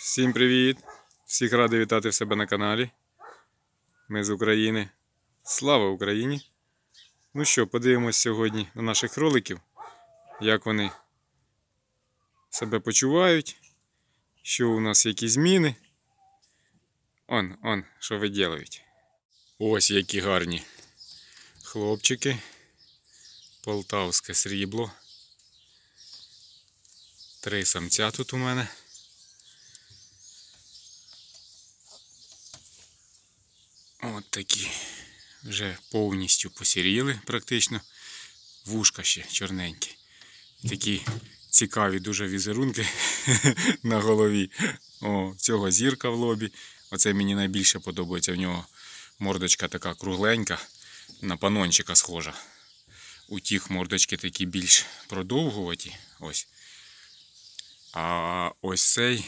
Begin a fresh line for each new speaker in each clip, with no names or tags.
Всім привіт! Всіх радий вітати в себе на каналі. Ми з України. Слава Україні! Ну що, подивимось сьогодні на наших кроликів, як вони себе почувають, що у нас які зміни. Он, он, що виділають. Ось які гарні хлопчики. Полтавське срібло. Три самця тут у мене. От такі вже повністю посіріли практично. Вушка ще чорненькі. Такі цікаві дуже візерунки на голові. О, цього зірка в лобі. Оце мені найбільше подобається. В нього мордочка така кругленька, на панончика схожа. У тих мордочки такі більш продовгуваті. Ось. А ось цей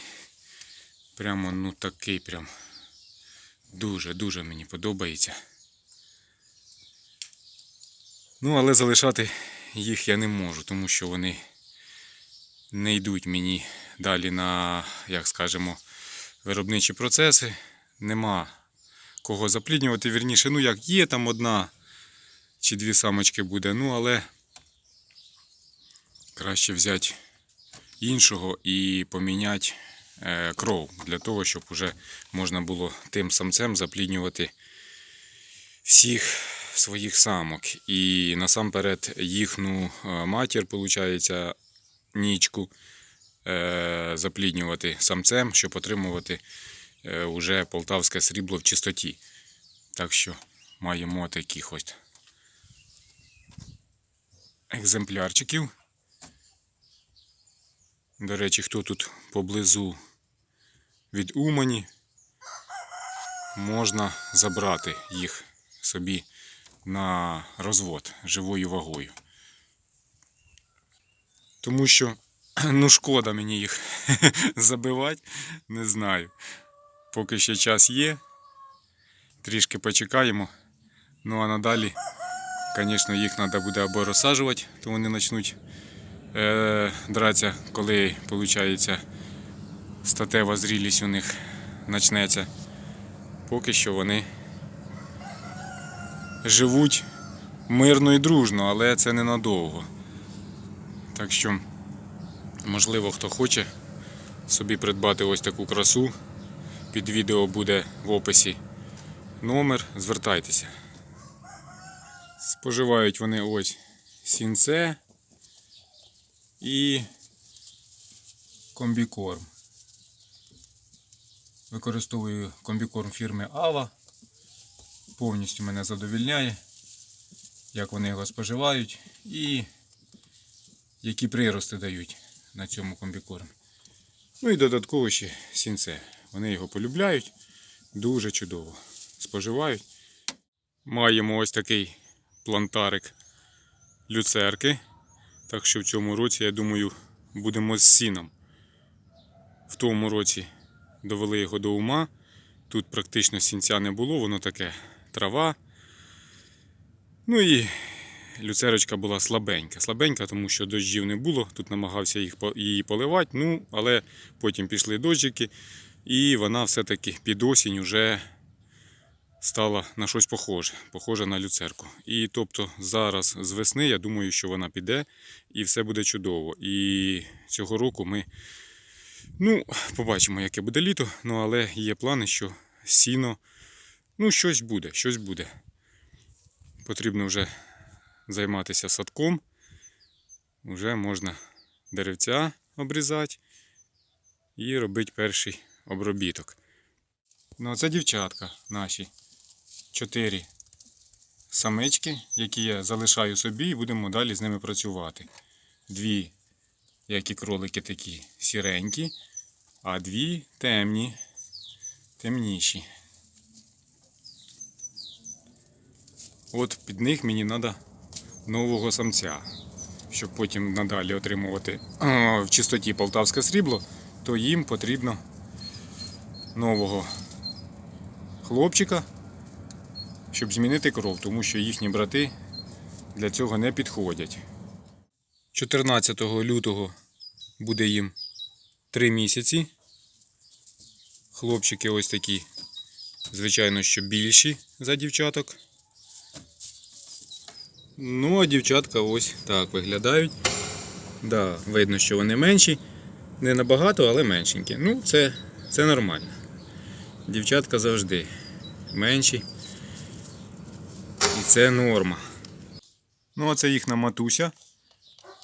прямо ну такий прям Дуже-дуже мені подобається. Ну, але залишати їх я не можу, тому що вони не йдуть мені далі на, як скажемо, виробничі процеси. Нема кого запліднювати. Вірніше, ну як є там одна чи дві самочки буде, ну але краще взяти іншого і поміняти кров для того, щоб уже можна було тим самцем запліднювати всіх своїх самок. І насамперед їхню е, матір, виходить, нічку е, запліднювати самцем, щоб отримувати е, уже полтавське срібло в чистоті. Так що маємо таких ось екземплярчиків. До речі, хто тут поблизу від Умані, можна забрати їх собі на розвод живою вагою. Тому що, ну, шкода мені їх забивати, не знаю. Поки ще час є, трішки почекаємо. Ну а надалі, звісно, їх треба буде або розсаджувати, то вони почнуть е, дратися, коли виходить статева зрілість у них почнеться. Поки що вони живуть мирно і дружно, але це ненадовго. Так що, можливо, хто хоче собі придбати ось таку красу. Під відео буде в описі номер, звертайтеся. Споживають вони ось сінце і комбікорм. Використовую комбікорм фірми Ава. Повністю мене задовільняє, як вони його споживають і які прирости дають на цьому комбікормі. Ну і додатково ще сінце. Вони його полюбляють, дуже чудово споживають. Маємо ось такий плантарик люцерки. Так що в цьому році, я думаю, будемо з сіном. В тому році довели його до ума. Тут практично сінця не було, воно таке трава. Ну і люцерочка була слабенька. Слабенька, тому що дощів не було. Тут намагався їх, її поливати, ну, але потім пішли дощики, і вона все-таки під осінь вже стала на щось похоже, похоже на люцерку. І тобто зараз з весни я думаю, що вона піде і все буде чудово. І цього року ми ну, побачимо, яке буде літо. Ну, але є плани, що сіно, ну, щось буде, щось буде. Потрібно вже займатися садком. Вже можна деревця обрізати і робити перший обробіток. Ну, а це дівчатка наші. Чотири самички, які я залишаю собі, і будемо далі з ними працювати. Дві, як і кролики, такі сіренькі, а дві темні, темніші. От під них мені треба нового самця. Щоб потім надалі отримувати в чистоті полтавське срібло, то їм потрібно нового хлопчика, щоб змінити кров, тому що їхні брати для цього не підходять. 14 лютого буде їм 3 місяці. Хлопчики ось такі, звичайно, що більші за дівчаток. Ну, а дівчатка ось так виглядають. Да, видно, що вони менші. Не набагато, але меншенькі. Ну, це, це нормально. Дівчатка завжди менші. Це норма. Ну, а це їхня матуся,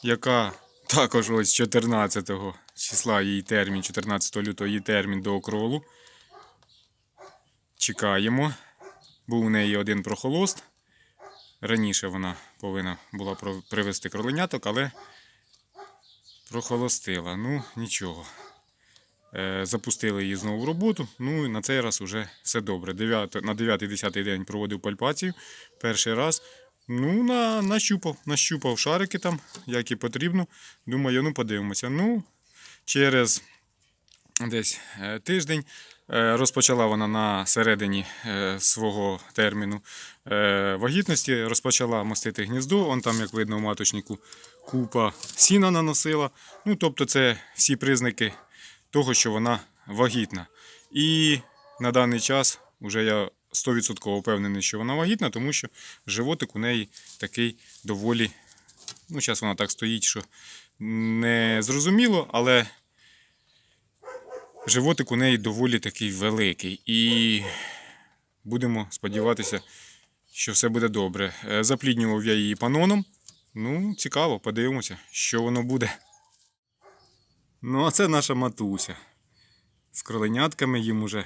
яка також ось 14 числа її термін, 14 лютого її термін до окролу. Чекаємо. Був у неї один прохолост. Раніше вона повинна була привезти кроленяток, але прохолостила. Ну, нічого. Е, Запустили її знову в роботу. Ну і на цей раз уже все добре. На 9-10 день проводив пальпацію. Перший раз. Ну, на, нащупав, нащупав шарики там, як і потрібно. Думаю, ну подивимося. Ну, через десь е, тиждень е, розпочала вона на середині свого терміну вагітності, розпочала мостити гніздо. Он там, як видно, у маточнику купа сіна наносила. Ну, тобто, це всі признаки того, що вона вагітна. І на даний час вже я 100% впевнений, що вона вагітна, тому що животик у неї такий доволі. Ну, зараз вона так стоїть, що не зрозуміло, але животик у неї доволі такий великий. І будемо сподіватися, що все буде добре. Е, Запліднював я її паноном. Ну, цікаво, подивимося, що воно буде. Ну, а це наша матуся. З кроленятками їм уже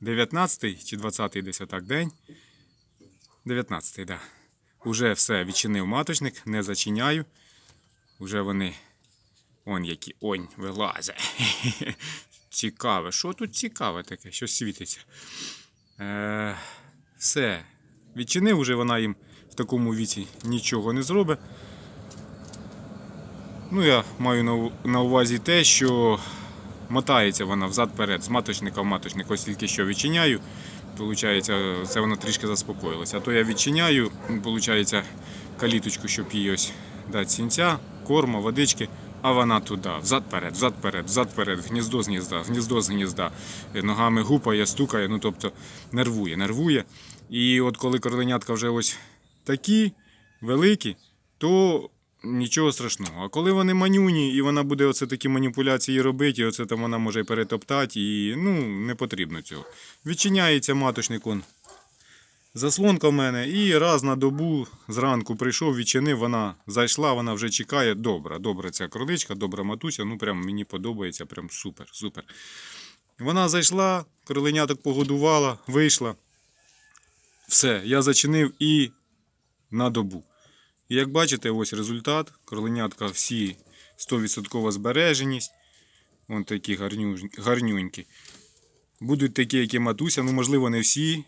19 чи 20 десь отак день. 19, так. Да. Уже все відчинив маточник, не зачиняю. Уже вони. Он які онь вилазять. Цікаве. Що тут цікаве таке? Що світиться? Е, все. Відчинив, уже вона їм в такому віці нічого не зробить. Ну, я маю на, увазі те, що мотається вона взад-перед, з маточника в маточник. Ось тільки що відчиняю. Получається, це вона трішки заспокоїлася. А то я відчиняю, получається, каліточку, щоб їй ось дати сінця, корма, водички, а вона туди, взад-перед, взад-перед, взад-перед, гніздо з гнізда, гніздо з гнізда. Е, Ногами гупає, стукає, ну тобто нервує, нервує. І от коли короленятка вже ось такі великі, то нічого страшного. А коли вони манюні, і вона буде оце такі маніпуляції робити, і оце там вона може перетоптати, і ну, не потрібно цього. Відчиняється маточник он. Заслонка в мене, і раз на добу зранку прийшов, відчинив, вона зайшла, вона вже чекає. Добра, добра ця кроличка, добра матуся, ну прям мені подобається, прям супер, супер. Вона зайшла, кроленяток погодувала, вийшла. Все, я зачинив і на добу. І як бачите, ось результат. Кроленятка всі 100% збереженість. Вон такі гарню- гарнюнькі. Будуть такі, як і матуся, ну можливо, не всі.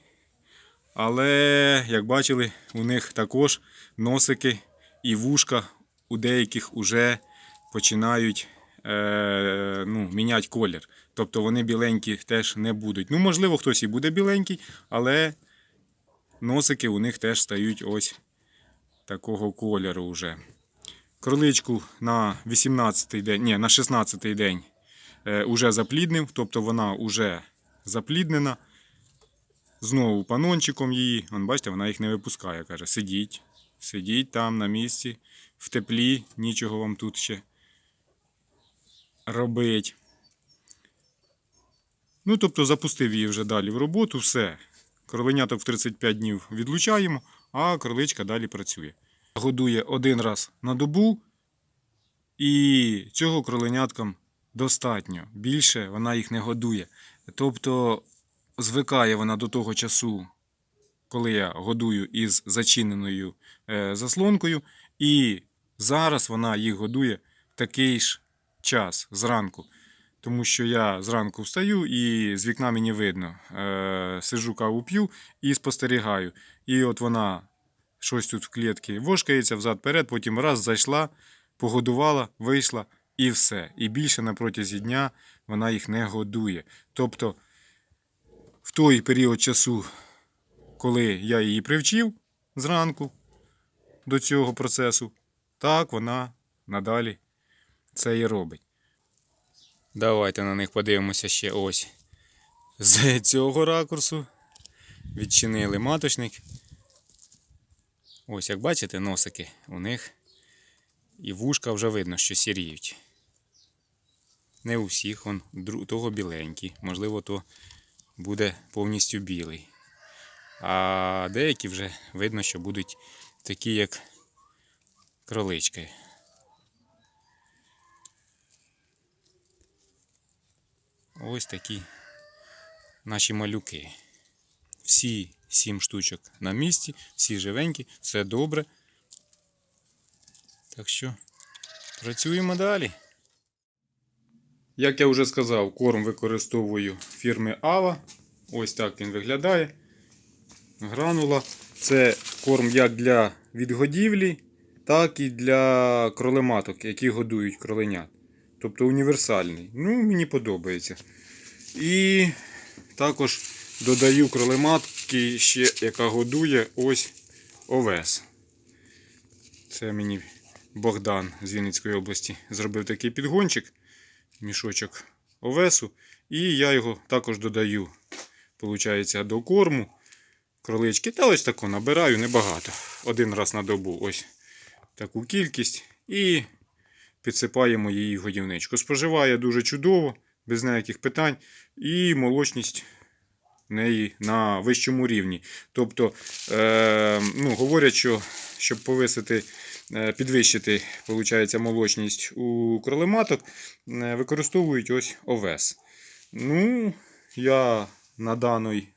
Але, як бачили, у них також носики і вушка у деяких уже починають е, ну, міняти колір. Тобто вони біленькі теж не будуть. Ну, можливо, хтось і буде біленький, але носики у них теж стають ось такого кольору вже. Кроличку на 18-й день, ні, на 16-й день е, уже запліднив, тобто вона вже запліднена. Знову панончиком її. Вон, бачите, вона їх не випускає. Каже, сидіть, сидіть там на місці, в теплі, нічого вам тут ще робить. Ну, тобто запустив її вже далі в роботу, все. Кроленяток в 35 днів відлучаємо, а кроличка далі працює. Годує один раз на добу, і цього кроленяткам достатньо. Більше вона їх не годує. Тобто звикає вона до того часу, коли я годую із зачиненою е, заслонкою, і зараз вона їх годує в такий ж час зранку. Тому що я зранку встаю і з вікна мені видно. Е, сижу каву п'ю і спостерігаю. І от вона щось тут в клітці вошкається взад-перед, потім раз зайшла, погодувала, вийшла і все. І більше на протязі дня вона їх не годує. Тобто в той період часу, коли я її привчив зранку до цього процесу, так вона надалі це і робить. Давайте на них подивимося ще ось. з цього ракурсу. Відчинили маточник. Ось як бачите, носики у них і вушка вже видно, що сіріють. Не у всіх, он того біленький, можливо, то буде повністю білий. А деякі вже видно, що будуть такі, як кролички. Ось такі наші малюки. Всі сім штучок на місці, всі живенькі, все добре. Так що працюємо далі. Як я вже сказав, корм використовую фірми Ава. Ось так він виглядає. Гранула. Це корм як для відгодівлі, так і для кролематок, які годують кроленят. Тобто універсальний. Ну, мені подобається. І також додаю кролематки, ще, яка годує ось овес. Це мені Богдан з Вінницької області зробив такий підгончик, мішочок овесу. І я його також додаю, получається, до корму. Кролички. Та ось таку набираю небагато. Один раз на добу ось таку кількість. І підсипаємо її годівничку. Споживає дуже чудово, без ніяких питань. І молочність неї на вищому рівні. Тобто, е, ну, говорять, що щоб повисити, е, підвищити виходить, молочність у кролематок, е, використовують ось овес. Ну, я на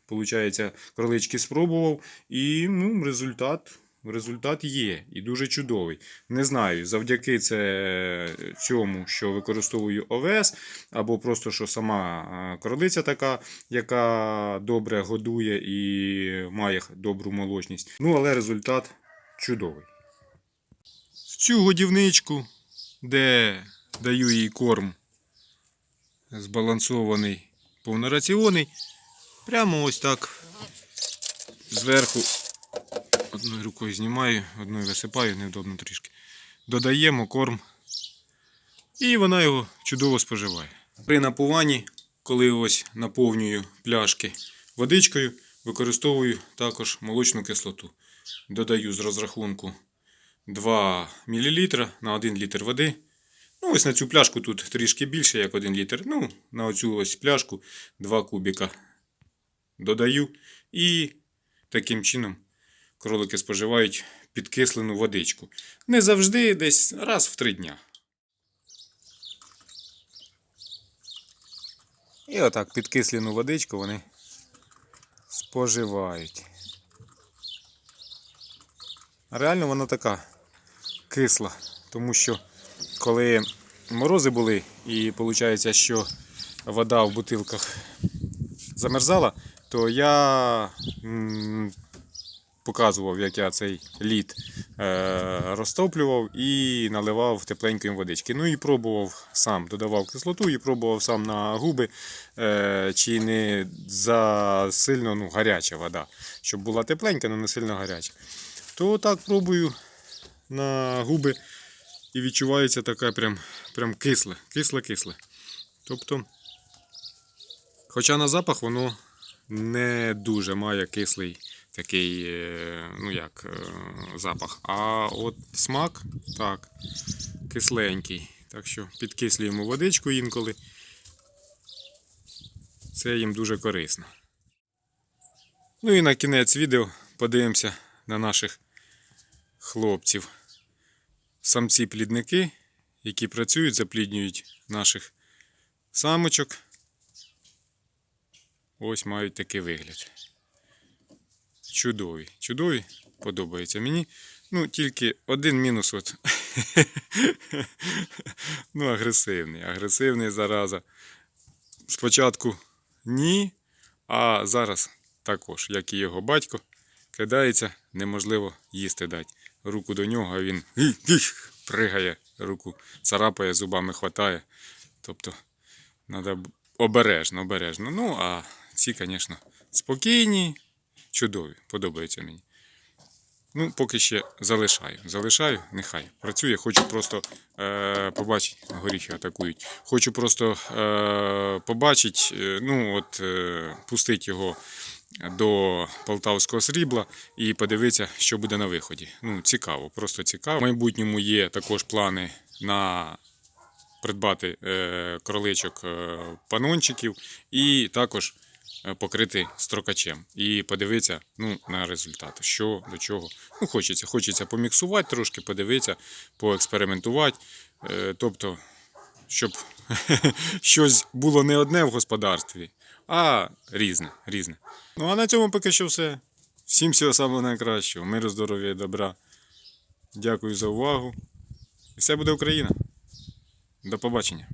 виходить, кролички спробував, і ну, результат. Результат є і дуже чудовий. Не знаю, завдяки це цьому, що використовую ОВС, або просто що сама е, кролиця така, яка добре годує і має добру молочність. Ну, але результат чудовий. В цю годівничку, де даю їй корм збалансований повнораціонний, прямо ось так зверху одною рукою знімаю, одною висипаю, невдобно трішки. Додаємо корм. І вона його чудово споживає. При напуванні, коли ось наповнюю пляшки водичкою, використовую також молочну кислоту. Додаю з розрахунку 2 мл на 1 літр води. Ну, ось на цю пляшку тут трішки більше, як 1 літр. Ну, на оцю ось пляшку 2 кубіка додаю. І таким чином кролики споживають підкислену водичку. Не завжди, десь раз в три дня. І отак підкислену водичку вони споживають. Реально вона така кисла, тому що коли морози були, і виходить, що вода в бутилках замерзала, то я показував, як я цей лід е, розтоплював і наливав тепленької водички. Ну і пробував сам, додавав кислоту і пробував сам на губи, е, чи не за сильно ну, гаряча вода, щоб була тепленька, але не сильно гаряча. То так пробую на губи і відчувається таке прям, прям кисле, кисле-кисле. Тобто, хоча на запах воно не дуже має кислий такий, е, ну як, е, запах. А от смак, так, кисленький. Так що підкислюємо водичку інколи. Це їм дуже корисно. Ну і на кінець відео подивимося на наших хлопців. Самці-плідники, які працюють, запліднюють наших самочок. Ось мають такий вигляд. Чудові, чудові, подобається мені. Ну, тільки один мінус от. ну, агресивний. Агресивний зараза. Спочатку ні, а зараз також, як і його батько, кидається, неможливо їсти дати. Руку до нього, а він пригає, руку царапає, зубами хватає. Тобто, треба обережно, обережно. Ну, а ці, звісно, спокійні, чудові, подобаються мені. Ну, поки ще залишаю. Залишаю, нехай працює. Хочу просто е, побачити, горіхи атакують. Хочу просто е, побачити, е, ну от е, пустити його до полтавського срібла і подивитися, що буде на виході. Ну, цікаво, просто цікаво. В майбутньому є також плани на придбати е, кроличок е, панончиків і також покрити строкачем і подивитися ну, на результат, що до чого. Ну, хочеться, хочеться поміксувати трошки, подивитися, поекспериментувати. Е, тобто, щоб щось було не одне в господарстві, а різне. різне. Ну а на цьому поки що все. Всім всього самого найкращого. Миру, здоров'я і добра. Дякую за увагу. І все буде Україна. До побачення.